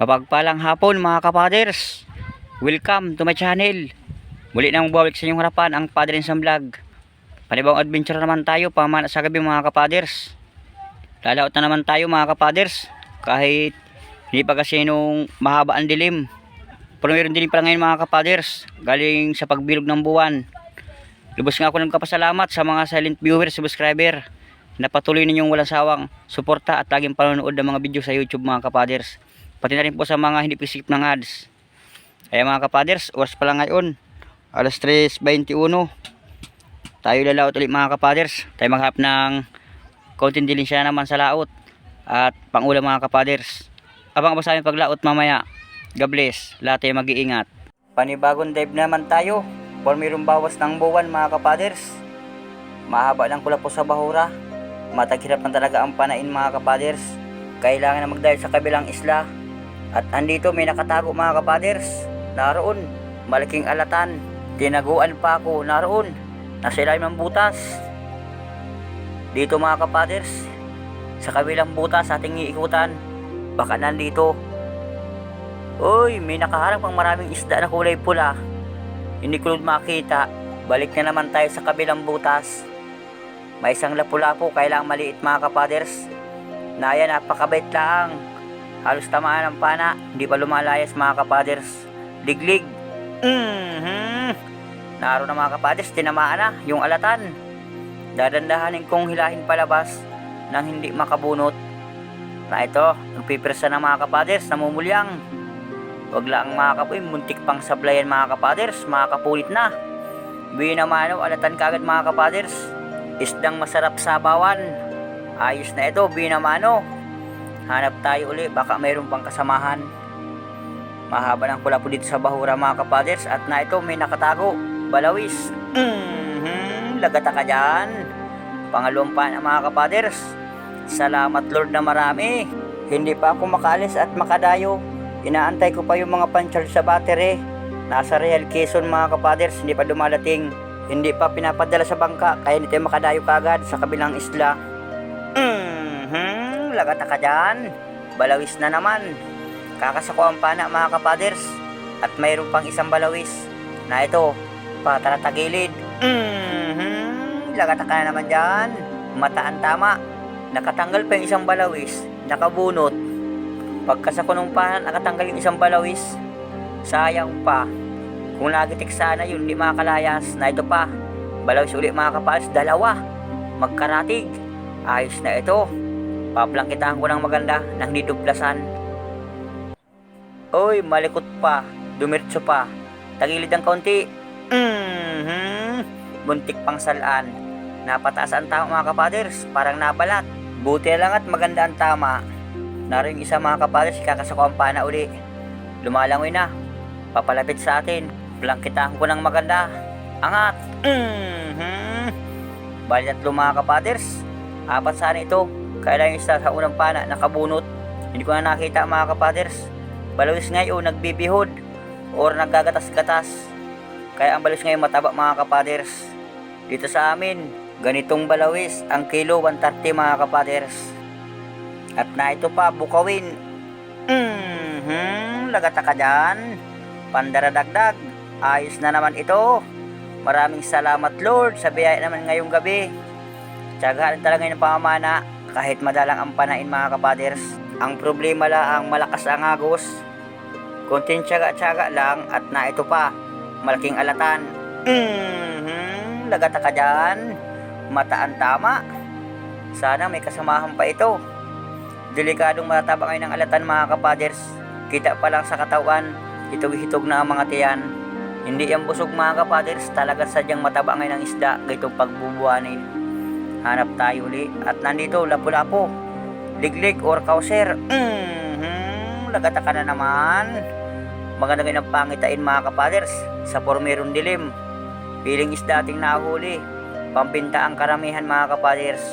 Mapagpalang hapon mga kapaders. Welcome to my channel. Muli nang bumalik sa inyong harapan ang Padre sa Vlog. Panibawang adventure naman tayo pamana sa gabi mga kapaders. Lalaot na naman tayo mga kapaders. Kahit hindi pa kasi nung mahaba ang dilim. Pero meron din pala ngayon mga kapaders. Galing sa pagbilog ng buwan. Lubos nga ako nagkapasalamat sa mga silent viewers, subscriber na patuloy ninyong walang sawang suporta at laging panonood ng mga video sa YouTube mga kapaders. Pati na rin po sa mga hindi pisikip ng ads. Kaya mga kapaders, oras pa lang ngayon. Alas 3.21. Tayo lalaot ulit mga kapaders. Tayo maghanap ng konting dilinsya naman sa laot. At pangulam mga kapaders. Abang ba sa aming paglaot mamaya. God bless. Lahat tayo mag-iingat. Panibagong dive naman tayo. For mayroong bawas ng buwan mga kapaders. Mahaba lang pula po sa bahura. Mataghirap na talaga ang panain mga kapaders. Kailangan na magdahil sa kabilang isla. At andito may nakatago mga kapaders. Naroon, malaking alatan. Tinaguan pa ako naroon. Nasa ilalim ng butas. Dito mga kapaders, sa kabilang butas ating iikutan, baka nandito. Uy, may nakaharap ang maraming isda na kulay pula. Hindi ko makita. Balik na naman tayo sa kabilang butas. May isang lapu-lapu, kailangang maliit mga kapaders. Na yan, napakabait lang. Halos tamaan ng pana, hindi pa lumalayas mga kapaders. Liglig. Mhm. Naroon na mga kapaders, tinamaan na yung alatan. Dadandahanin kong hilahin palabas nang hindi makabunot. Na ito, nagpipirsa ng mga kapaders, namumulyang. Wag lang mga kapoy, muntik pang sablayan mga kapaders, mga kapulit na. Binamano, alatan kagad mga kapaders. Isdang masarap sa bawan. Ayos na ito, binamano. Hanap tayo uli, baka mayroon pang kasamahan. Mahaba ng pula po dito sa bahura mga kapaders at na ito may nakatago. Balawis. Mhm, lagata ka dyan. Pangalawang pa na mga kapaders. Salamat Lord na marami. Hindi pa ako makaalis at makadayo. Inaantay ko pa yung mga pan-charge sa battery. Nasa Real Quezon mga kapaders, hindi pa dumalating. Hindi pa pinapadala sa bangka, kaya hindi tayo makadayo kagad sa kabilang isla. Lagata ka dyan. Balawis na naman. Kakasako ang pana mga kapaders. At mayroon pang isang balawis. Na ito, patatagilid. Mhm, lagata ka na naman dyan. Mataan tama. Nakatanggal pa yung isang balawis. Nakabunot. Pagkasako ng pana, nakatanggal yung isang balawis. Sayang pa. Kung nagitik sana yun, hindi makakalayas. Na ito pa. Balawis uli mga kapaders, dalawa. Magkaratig. Ayos na ito. Paplangkitahan ko ng maganda nang diduplasan. Oy, malikot pa. Dumiretso pa. Tagilid ang kaunti. Mhm. Buntik pang salaan. Napataas ang tama mga kapaders. Parang nabalat. Buti lang at maganda ang tama. Naroon isa mga kapaders, kakasako ang pana uli. Lumalangoy na. Papalapit sa atin. Plangkitahan ko ng maganda. Angat. Mhm. Bali tatlo mga kapaders. Apat sana ito. Kaya yung sa unang pana nakabunot. Hindi ko na nakita mga kapaders. Balawis ngayon nagbibihod or naggagatas-gatas. Kaya ang balawis ngayon mataba mga kapaders. Dito sa amin, ganitong balawis ang kilo 130 mga kapaders. At na ito pa, bukawin. Mhm, lagata ka dyan. Pandaradagdag, ayos na naman ito. Maraming salamat Lord sa biyaya naman ngayong gabi. Tsagaan talaga ng pamamana kahit madalang ang panain mga kapaders. Ang problema lang ang malakas ang agos. Kunting tsaga-tsaga lang at na ito pa, malaking alatan. Mhm, lagata ka dyan. Mataan tama. Sana may kasamahan pa ito. Delikadong matataba ngayon ng alatan mga kapaders. Kita pa lang sa katawan, hitog-hitog na ang mga tiyan. Hindi yan busog mga kapaders, talaga sadyang mataba ngayon ng isda, gaytong pagbubuhanin. Hanap tayo uli at nandito lapu-lapu. Liglig or kauser. Mhm, lagata ka na naman. Maganda ng pangitain mga kapaders sa pormerong dilim. Piling isda ating nahuli. Pambinta ang karamihan mga kapaders.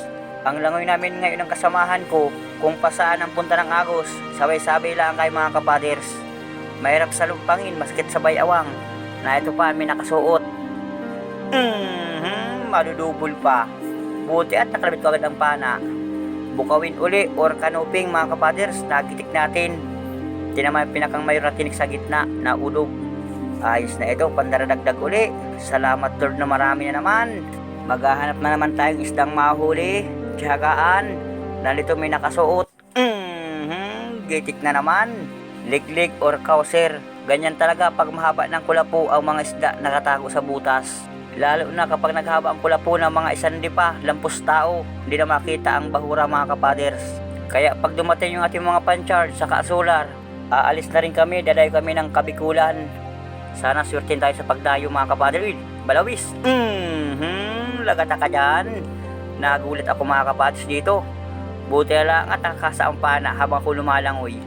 Ang langoy namin ngayon ng kasamahan ko kung pasaan ang punta ng Agos, sabay-sabay lang kay mga kapaders. Mahirap sa lumpangin, maskit sabay awang. Na ito pa, may nakasuot. Mhm, maludubol pa. Buti at nakalabit ko agad ang pana. Bukawin uli or kanuping mga kapaders, nagitik natin. Ito naman yung pinakang mayor na tinik sa gitna na ulog. Ayos na ito, pandaradagdag uli. Salamat Lord na marami na naman. Maghahanap na naman tayong isdang mahuli. Tiyagaan. Nalito may nakasuot. Mhm, gitik na naman. Liglig or kauser. Ganyan talaga pag mahaba ng kulapo ang mga isda nakatago sa butas. Lalo na kapag naghaba ang kulapo ng mga isandi pa, lampos tao, hindi na makita ang bahura mga kapaders. Kaya pag dumating yung ating mga pancharge sa kasolar, aalis na rin kami, dadayo kami ng kabikulan. Sana swertin tayo sa pagdayo mga kapaders. Uy, Balawis. Mhm, lagata ka dyan. Nagulat ako mga kapaders dito. Buti lang at nakakasampa na habang ako lumalangoy.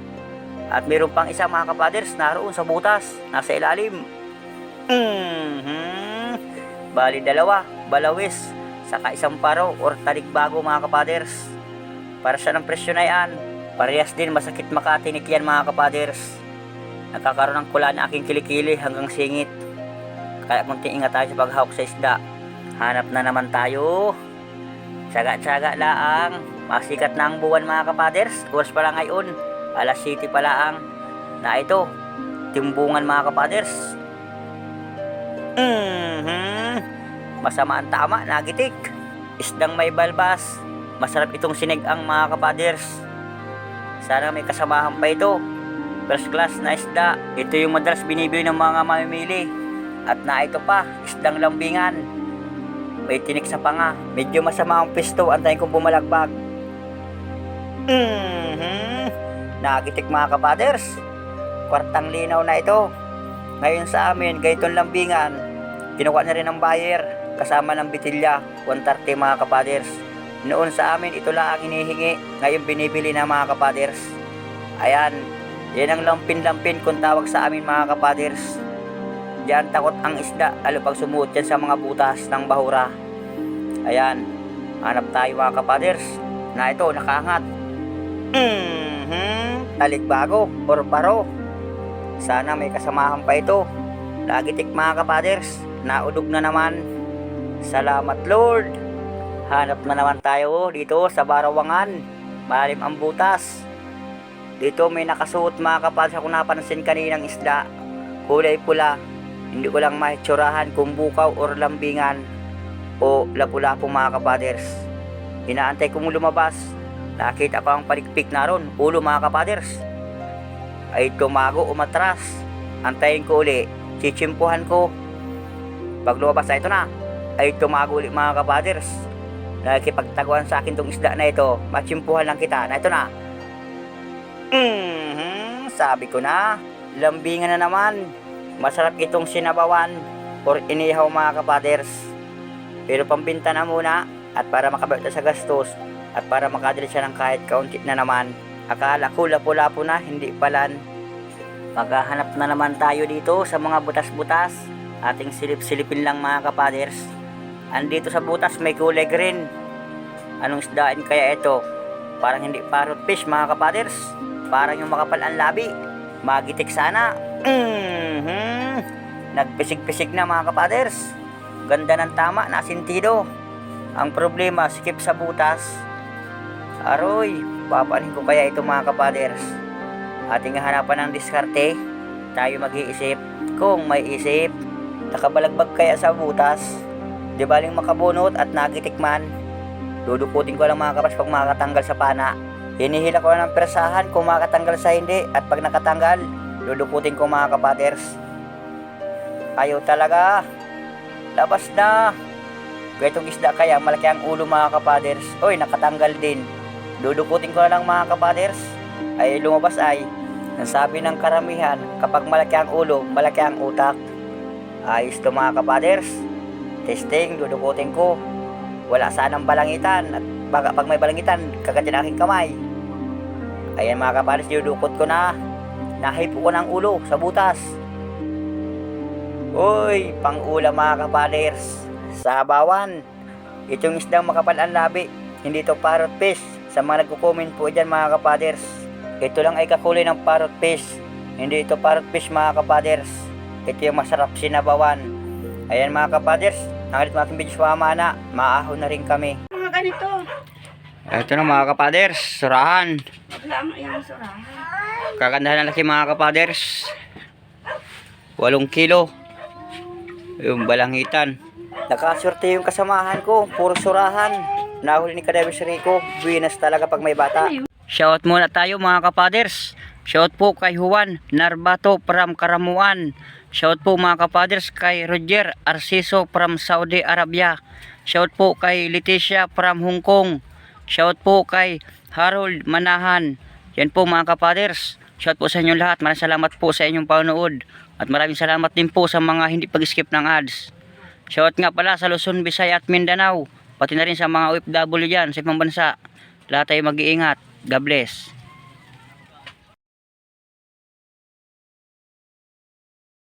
At meron pang isa mga kapaders naroon sa butas, nasa ilalim. Mhm. Bali dalawa, balawis, saka isang paro or talikbago mga kapaders. Para sa ng presyo na yan, parehas din masakit makatinik yan mga kapaders. Nakakaroon ng kula na aking kilikili hanggang singit. Kaya kunting ingat tayo sa paghawak sa isda. Hanap na naman tayo. Tsaga-tsaga laang. Masikat na ang buwan mga kapaders. Oras pa lang ngayon. Alas City pa lang. Na ito. Timbungan mga kapaders. Mhm. Masama ang tama, nagitik. Isdang may balbas. Masarap itong sinigang mga kapaders. Sana may kasamahan pa ito. First class na isda. Ito yung madalas binibili ng mga mamimili. At na ito pa, isdang lambingan. May tinik sa panga. Medyo masama ang pisto. Antayin kong bumalagbag. Mhm. Nagitik mga kapaders. Kwartang linaw na ito. Ngayon sa amin, gaytong lambingan, kinuha na rin ng buyer kasama ng bitilya, 130 mga kapaders. Noon sa amin, ito lang ang hinihingi. Ngayon binibili na mga kapaders. Ayan, yan ang lampin-lampin kung tawag sa amin mga kapaders. Diyan takot ang isda, lalo pag sumuot yan sa mga butas ng bahura. Ayan, hanap tayo mga kapaders. Na ito, nakaangat. Mhm, talikbago or paro. Sana may kasamahan pa ito. Lagitik mga kapaders, naudog na naman. Salamat Lord. Hanap na naman tayo dito sa Barawangan. Malalim ang butas. Dito may nakasuot mga kapaders ako napansin kaninang isda. Kulay pula. Hindi ko lang mahitsurahan kung bukaw or lambingan o lapu-lapu mga kapaders. Inaantay kong lumabas. Nakita ko ang palikpik na ron. Ulo mga kapaders ay tumago umatras. Antayin ko uli, chichimpuhan ko. Pag lumabas na ito na, ay tumago uli mga kapaders. Nakikipagtaguan sa akin tong isda na ito, machimpuhan lang kita na ito na. Mhm, sabi ko na, lambingan na naman. Masarap itong sinabawan or inihaw mga kapaders. Pero pambinta na muna at para makabalik sa gastos at para makadali siya ng kahit kaunti na naman. Akala ko lapu-lapu na, hindi palan. Maghahanap na naman tayo dito sa mga butas-butas. Ating silip-silipin lang mga kapaders. Andito sa butas may kulay green. Anong isdain kaya ito? Parang hindi parrot fish mga kapaders. Parang yung makapal ang labi. Magitik sana. Mhm. Nagpisig-pisig na mga kapaders. Ganda ng tama na sintido. Ang problema, skip sa butas. Aroy, papanin ko kaya ito mga kapaders. Ating hanapan ng diskarte. Tayo mag-iisip. Kung may isip, nakabalagbag kaya sa butas. Di baling makabunot at nagitikman. Dudukutin ko lang mga kapas pag makatanggal sa pana. Hinihila ko ng persahan kung makatanggal sa hindi at pag nakatanggal, dudukutin ko mga kapaters. Ayaw talaga. Labas na. Ganitong isda kaya malaki ang ulo mga kapaders. Oy, nakatanggal din. Dudukutin ko na lang mga kapaders. Ay lumabas ay. Nasabi ng karamihan, kapag malaki ang ulo, malaki ang utak. Ayos to mga kapaders. Testing, dudukutin ko. Wala sanang balangitan at baka pag may balangitan, kagatin aking kamay. Ayan mga kapaders, dudukot ko na. Nahipo ko ng ulo sa butas. Uy, pang-ulam mga kapaders. Sa habawan. Itong isdang makapal ang labi. Hindi to parrot fish. Sa mga nagko-comment po dyan mga kapaders. Ito lang ay kakulay ng parrot fish. Hindi ito parrot fish mga kapaders. Ito yung masarap sinabawan. Ayan mga kapaders. Nangalit mga aking video sa mamana. Maahon na rin kami. Mga ganito. Ito na mga kapaders. Surahan. Wala iyang surahan. Kagandahan na laki mga kapaders. 8 kilo. Yung balangitan. Nakaswerte yung kasamahan ko. Puro surahan. Nahuli ni Kadabis Rico. Buenas talaga pag may bata. Shout muna tayo mga kapaders. Shout po kay Juan Narbato from Karamuan. Shout po mga kapaders kay Roger Arciso from Saudi Arabia. Shout po kay Leticia from Hong Kong. Shout po kay Harold Manahan. Yan po mga kapaders. Shout po sa inyo lahat. Maraming salamat po sa inyong panonood. At maraming salamat din po sa mga hindi pag-skip ng ads. Shout nga pala sa Luzon, Visaya at Mindanao. Pati na rin sa mga OFW dyan sa ibang bansa. Lahat tayo mag-iingat. God bless.